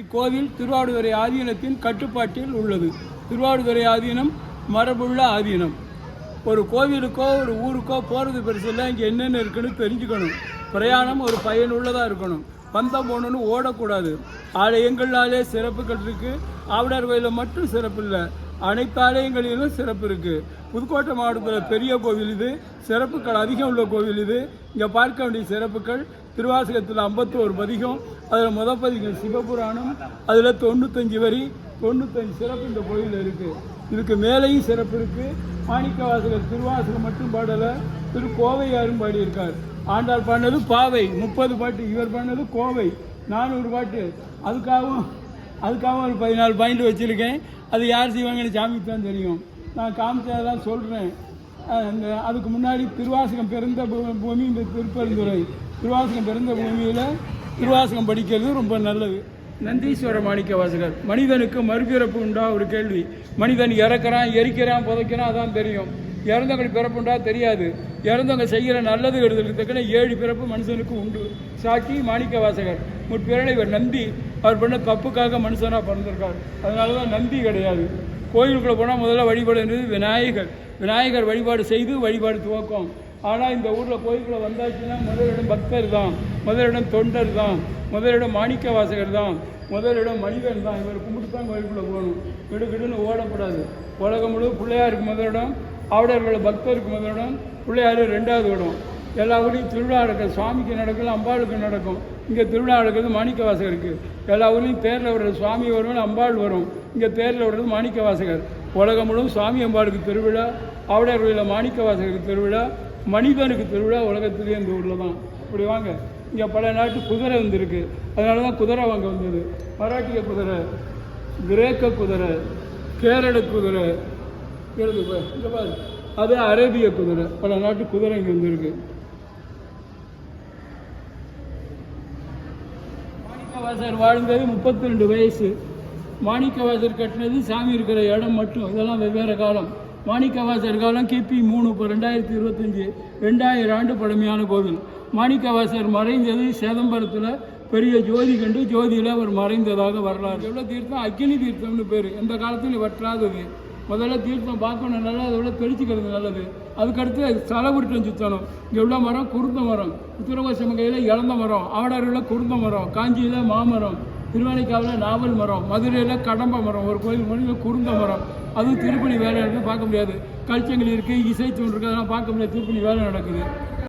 இக்கோவில் திருவாடுதுறை ஆதீனத்தின் கட்டுப்பாட்டில் உள்ளது. திருவாடுதுறை ஆதீனம் மரபுள்ள ஆதீனம். ஒரு கோவிலுக்கோ ஒரு ஊருக்கோ போகிறது பெருசு இல்லை. இங்கே என்னென்ன இருக்குன்னு தெரிஞ்சுக்கணும். பிரயாணம் ஒரு பயனுள்ளதாக இருக்கணும். பந்தம் போகணுன்னு ஓடக்கூடாது. ஆலயங்களாலே சிறப்புகள் இருக்குது ஆவிடார் கோயிலில் மட்டும் சிறப்பு இல்லை. அனைத்து ஆலயங்களிலும் சிறப்பு இருக்குது புதுக்கோட்டை மாவட்டத்தில் பெரிய கோவில் இது. சிறப்புகள் அதிகம் உள்ள கோவில் இது. இங்கே பார்க்க வேண்டிய சிறப்புகள் திருவாசகத்தில் ஐம்பத்தோரு பதிகம் அதில் முத பதிகம் சிவபுராணம் அதில் தொண்ணூத்தஞ்சு வரி தொண்ணூத்தஞ்சு சிறப்பு இந்த கோயிலில் இருக்குது இதுக்கு மேலேயும் சிறப்பு இருக்குது மாணிக்க வாசகர் திருவாசகம் மட்டும் பாடலை திரு கோவையாரும் பாடியிருக்கார். ஆண்டாள் பாடினது பாவை முப்பது பாட்டு இவர் பாடினது கோவை நானூறு பாட்டு. அதுக்காகவும் அதுக்காகவும் ஒரு பதினாலு பாயிண்ட் வச்சுருக்கேன். அது யார் செய்வாங்கன்னு சாமிக்கு தான் தெரியும். நான் காமிச்சதான் சொல்கிறேன் அந்த அதுக்கு முன்னாடி திருவாசகம் பிறந்த பூ- பூமி இந்த திருப்பெருந்துறை. திருவாசகம் பிறந்த பூமியில் திருவாசகம் படிக்கிறது ரொம்ப நல்லது. நந்தீஸ்வர மாணிக்க வாசகர் மனிதனுக்கு மறுபிறப்பு உண்டா? ஒரு கேள்வி. மனிதன் இறக்கிறான் எரிக்கிறான் புதைக்கிறான் அதான் தெரியும். இறந்தவங்க பிறப்புண்டா தெரியாது. இறந்தவங்க செய்கிற நல்லது கெடுதலுக்கு தக்கன ஏழு பிறப்பு மனுஷனுக்கு உண்டு. சாக்கி மாணிக்க வாசகர் முற்பிறலை இவர் நம்பி அவர் பண்ண தப்புக்காக மனுஷனாக பிறந்திருக்கார். அதனால தான் நம்பி கிடையாது. கோயிலுக்குள்ளே போனால் முதல்ல வழிபாடுன்றது விநாயகர். விநாயகர் வழிபாடு செய்து வழிபாடு துவக்கம். ஆனால் இந்த ஊரில் கோயிலுக்குள்ளே வந்தாச்சுன்னா முதலிடம் பக்தர் தான் முதலிடம் தொண்டர் தான் முதலிடம் மாணிக்க வாசகர் தான் முதலிடம் மனிதன் தான். இவர் கும்பிட்டு தான் கோயிலுக்குள்ளே போகணும். கிடுகிடுன்னு ஓடக்கூடாது. உலகம் முழு பிள்ளையாருக்கு முதலிடம் ஆவுடர்கள பக்தருக்கு முதலிடம் பிள்ளையார் ரெண்டாவது இடம். எல்லா ஊர்லேயும் திருவிழா நடக்கும் சுவாமிக்கு நடக்கும் அம்பாளுக்கு நடக்கும். இங்கே திருவிழா நடக்கிறது மாணிக்க வாசகருக்கு எல்லா ஊர்லேயும் தேரில் விடுற சுவாமி வரும் அம்பாள் வரும். இங்கே தேரில் வர்றது மாணிக்க வாசகர் உலகம் முழுவதும் சுவாமி அம்பாளுக்கு திருவிழா ஆவுடையார் கோயிலில் மாணிக்க வாசகருக்கு திருவிழா மனிதனுக்கு திருவிழா உலகத்துலேயே இந்த ஊரில் தான். இப்படி வாங்க. இங்கே பல நாட்டு குதிரை வந்திருக்கு. அதனால தான் குதிரை வாங்க வந்தது. மராட்டிய குதிரை கிரேக்க குதிரை கேரள குதிரை. அது அரேபிய குதிரை. பல நாட்டு குதிரை இங்கே வந்திருக்கு. மாணிக்கவாசர் வாழ்ந்தது முப்பத்தி ரெண்டு வயசு. மாணிக்கவாசர் கட்டினது சாமி இருக்கிற இடம் மட்டும். இதெல்லாம் வெவ்வேறு காலம். மாணிக்கவாசர் காலம் கிபி மூணு இப்போ ரெண்டாயிரத்தி இருபத்தஞ்சி ரெண்டாயிரம் ஆண்டு பழமையான கோவில். மாணிக்கவாசர் மறைந்தது சேதம்பரத்தில் பெரிய ஜோதி கண்டு ஜோதியில் அவர் மறைந்ததாக வரலாறு. எவ்வளோ தீர்த்தம்? அக்னி தீர்த்தம்னு பேர். எந்த காலத்துலையும் வற்றாதது. முதல்ல தீர்த்தம் பார்க்கணும் நல்லா அதை விட தெளிச்சுக்கிறது நல்லது. அதுக்கடுத்து தலவிருட்டம் சுற்றணும் இங்கே உள்ள மரம் குருந்த மரம். உத்தரகோசமங்கையில் இழந்த மரம். ஆடாரில் குருந்த மரம். காஞ்சியில் மாமரம். திருவானைக்காவில் நாவல் மரம் மதுரையில் கடம்ப மரம் ஒரு கோயில் மொழியில் குருந்த மரம். அதுவும் திருப்பணி வேலை நடக்குது பார்க்க முடியாது. கல்ச்சங்கள் இருக்குது இசைத்தூண் இருக்குது அதெல்லாம் பார்க்க முடியாது. திருப்பணி வேலை நடக்குது.